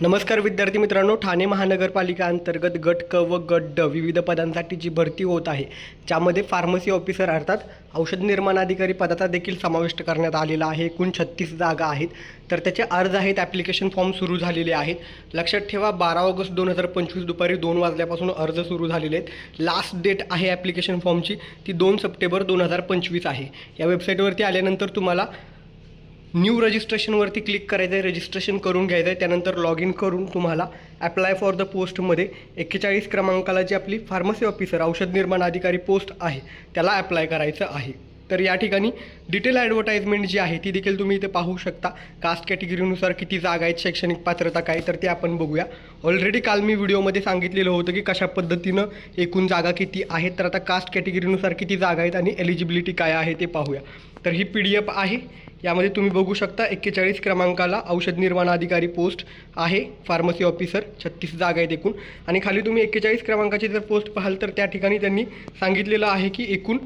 नमस्कार विद्यार्थी मित्रांनो ठाणे महानगरपालिका अंतर्गत गट क व गट ड विविध पदांसाठी जी भरती होत आहे ज्यामध्ये फार्मसी ऑफिसर अर्थात औषध निर्माण अधिकारी पदाचा देखील समाविष्ट करण्यात आलेला आहे. एकूण छत्तीस जागा आहेत. तर त्याचे अर्ज आहेत ॲप्लिकेशन फॉर्म सुरू झालेले आहेत. लक्षात ठेवा बारा ऑगस्ट दोन हजार पंचवीस दुपारी दोन वाजल्यापासून अर्ज सुरू झालेले आहेत. लास्ट डेट आहे ॲप्लिकेशन फॉर्मची ती दोन सप्टेंबर दोन हजार पंचवीस आहे. या वेबसाईटवरती आल्यानंतर तुम्हाला न्यू रजिस्ट्रेशनवरती क्लिक करायचं आहे रजिस्ट्रेशन करून घ्यायचं आहे त्यानंतर लॉग इन करून तुम्हाला ॲप्लाय फॉर द पोस्टमध्ये एक्केचाळीस क्रमांकाला जी आपली फार्मसी ऑफिसर औषध निर्माण अधिकारी पोस्ट आहे त्याला ॲप्लाय करायचं आहे. तर या ठिकाणी डिटेल ॲडव्हर्टाइजमेंट जी आहे ती देखील तुम्ही इथे पाहू शकता. कास्ट कॅटेगरीनुसार किती जागा आहेत शैक्षणिक पात्रता काय तर ते आपण बघूया. ऑलरेडी काल मी व्हिडिओमध्ये सांगितलेलं होतं की कशा पद्धतीनं एकूण जागा किती आहेत तर आता कास्ट कॅटेगरीनुसार किती जागा आहेत आणि एलिजिबिलिटी काय आहे ते पाहूया. तर ही पी डी एफ आहे. यामध्ये तुम्ही बघू शकता एक्केचाळीस क्रमांकाला औषध निर्माण अधिकारी पोस्ट आहे फार्मसी ऑफिसर छत्तीस जागा आहेत एकूण. आणि खाली तुम्ही एक्केचाळीस क्रमांकाची जर पोस्ट पाहाल तर त्या ठिकाणी त्यांनी सांगितलेलं आहे की एकूण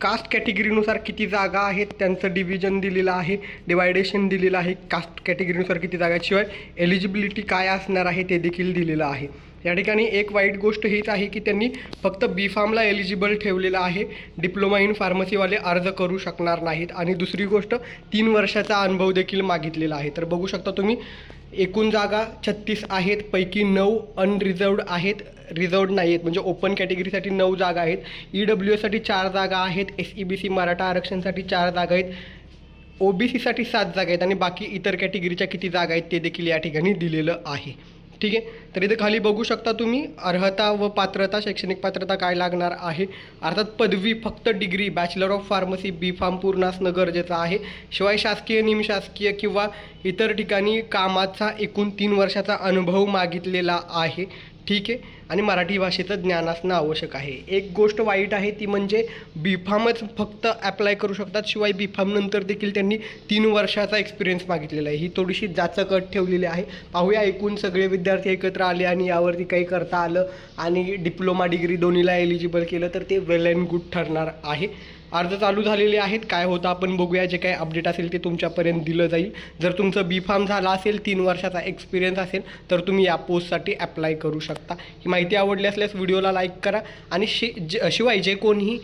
कास्ट कॅटेगरीनुसार किती जागा आहेत त्यांचं डिव्हिजन दिलेलं आहे डिवायडेशन दिलेलं आहे कास्ट कॅटेगरीनुसार किती जागा शिवाय एलिजिबिलिटी काय असणार आहे ते देखील दिलेलं आहे. या ठिकाणी एक वाईट गोष्ट हीच आहे की त्यांनी फक्त बी फार्मला एलिजिबल ठेवलेलं आहे. डिप्लोमा इन फार्मसीवाले अर्ज करू शकणार नाहीत. आणि दुसरी गोष्ट तीन वर्षाचा अनुभव देखील मागितलेला आहे. तर बघू शकता तुम्ही एकूण जागा छत्तीस आहेत पैकी नऊ अनरिझर्वड आहेत रिझर्वड नाही आहेत. म्हणजे ओपन कॅटेगरीसाठी नऊ जागा आहेत. ई डब्ल्यू एसाठी चार जागा आहेत S E B C Maratha आरक्षणसाठी चार जागा आहेत ओ बी सीसाठी सात जागा आहेत आणि बाकी इतर कॅटेगरीच्या किती जागा आहेत ते देखील या ठिकाणी दिलेलं आहे. ठीक आहे? तर इथे खाली बघू शकता तुम्ही अर्हता व पात्रता शैक्षणिक पात्रता काय लागणार आहे? अर्थात पदवी फक्त degree bachelor of pharmacy B pharm पूर्ण असणं गरजेचं आहे. शिवाय शासकीय निमशासकीय किंवा इतर ठिकाणी कामाचा एकूण तीन वर्षाचा अनुभव मागितलेला आहे. ठीक आहे. आणि मराठी भाषेचं ज्ञान असणं आवश्यक आहे. एक गोष्ट वाईट आहे ती म्हणजे बी फार्मच फक्त ॲप्लाय करू शकतात शिवाय बी नंतर देखील त्यांनी तीन वर्षाचा एक्सपिरियन्स मागितलेला आहे. ही थोडीशी जाचकट ठेवलेली आहे. पाहूया एकूण सगळे विद्यार्थी एकत्र आले आणि यावरती काही करता आलं आणि डिप्लोमा डिग्री दोन्हीला एलिजिबल केलं तर ते वेल अँड गुड ठरणार आहे. अर्ज चालू झालेले आहेत. काय होतं आपण बघूया. जे काही अपडेट असेल ते तुमच्यापर्यंत दिलं जाईल. जर तुमचं बी फार्म झाला असेल तीन वर्षाचा एक्सपिरियन्स असेल तर तुम्ही या पोस्टसाठी अप्लाय करू शकता. ही माहिती आवडली असल्यास व्हिडिओला लाईक करा आणि शि ज शिवाय जे कोणीही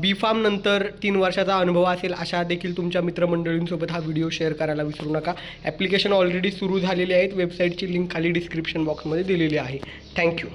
बी फार्म नंतर तीन वर्षाचा अनुभव असेल अशा देखील तुमच्या मित्रमंडळींसोबत हा व्हिडिओ शेअर करायला विसरू नका. ॲप्लिकेशन ऑलरेडी सुरू झालेले आहेत. वेबसाईटची लिंक खाली डिस्क्रिप्शन बॉक्समध्ये दिलेली आहे. थँक्यू